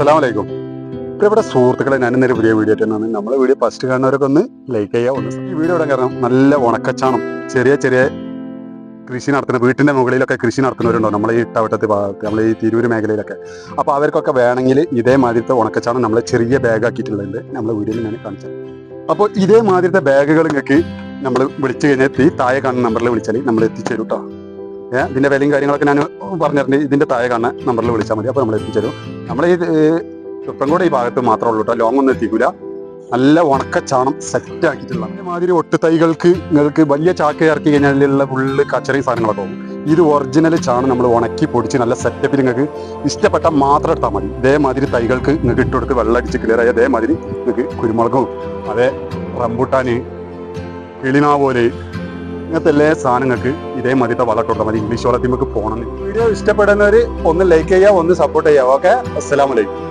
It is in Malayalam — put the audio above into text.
അസ്സലാമലൈക്കും. ഇവിടെ സുഹൃത്തുക്കളെ ഞാൻ ഇന്നൊരു പുതിയ വീഡിയോ തന്നെയാണ് നമ്മളെ വീഡിയോ ഫസ്റ്റ് കാണുന്നവരൊക്കെ ഒന്ന് ലൈക്ക് ചെയ്യുക ഒന്ന് ഈ വീഡിയോ ഇടാൻ കാരണം നല്ല ഉണക്കച്ചാണം ചെറിയ ചെറിയ കൃഷി നടത്തുന്ന വീട്ടിന്റെ മുകളിലൊക്കെ കൃഷി നടത്തുന്നവരുണ്ടോ? നമ്മളെ ഈ ഇട്ടവട്ടത്തെ ഭാഗത്ത് നമ്മളെ ഈ തിരൂര് മേഖലയിലൊക്കെ. അപ്പോൾ അവർക്കൊക്കെ വേണമെങ്കിൽ ഇതേമാതിരത്തെ ഉണക്കച്ചാണം നമ്മളെ ചെറിയ ബാഗ് ആക്കിയിട്ടുള്ളത് നമ്മളെ വീഡിയോയിൽ ഞാൻ കാണിച്ചത്. അപ്പോൾ ഇതേമാതിരത്തെ ബാഗുകൾ നിങ്ങൾക്ക് നമ്മൾ വിളിച്ചു കഴിഞ്ഞാൽ ഈ താഴെ കാണുന്ന നമ്പറിൽ വിളിച്ചാൽ നമ്മൾ എത്തിച്ചേരും കേട്ടോ ഇതിന്റെ വിലയും കാര്യങ്ങളൊക്കെ ഞാൻ പറഞ്ഞിട്ടുണ്ട്. ഇതിന്റെ താഴെ കാണുന്ന നമ്പറിൽ വിളിച്ചാൽ മതി. അപ്പോൾ നമ്മൾ എത്തിച്ചേരും നമ്മൾ ഈ തുപ്പൻകോട് ഈ ഭാഗത്ത് മാത്രമേ ഉള്ളൂ കേട്ടോ ലോങ് ഒന്നും എത്തിക്കൂല. നല്ല ഉണക്ക ചാണം സെറ്റ് ആക്കിയിട്ടുള്ള മാതിരി ഒട്ട് തൈകൾക്ക് നിങ്ങൾക്ക് വലിയ ചാക്ക് ഇറക്കി കഴിഞ്ഞാലുള്ള ഫുള്ള് കച്ചറി സാധനങ്ങളൊക്കെ പോകും ഇത് ഒറിജിനൽ ചാണ് നമ്മൾ ഉണക്കി പൊടിച്ച് നല്ല സെറ്റപ്പിൽ നിങ്ങൾക്ക് ഇഷ്ടപ്പെട്ട മാത്രം എടുത്താൽ മതി. ഇതേമാതിരി തൈകൾക്ക് നിങ്ങൾക്ക് ഇട്ടുകൊടുത്ത് വെള്ളം അടിച്ച് ക്ലിയർ ആയി അതേമാതിരി നിങ്ങൾക്ക് കുരുമുളകും അതേ റംബുട്ടാന് കിളിനാവോൽ ഇങ്ങനത്തെ എല്ലാ സാധനങ്ങൾക്ക് ഇതേമാതിരത്തെ വളം വളർത്തോട്ടെ മതി. ഇംഗ്ലീഷ് വളർത്തി നമുക്ക് പോകണം വീഡിയോ ഇഷ്ടപ്പെടുന്നവർ ഒന്ന് ലൈക്ക് ചെയ്യുക ഒന്ന് സപ്പോർട്ട് ചെയ്യുക ഓക്കെ അസ്സലാമലൈക്കും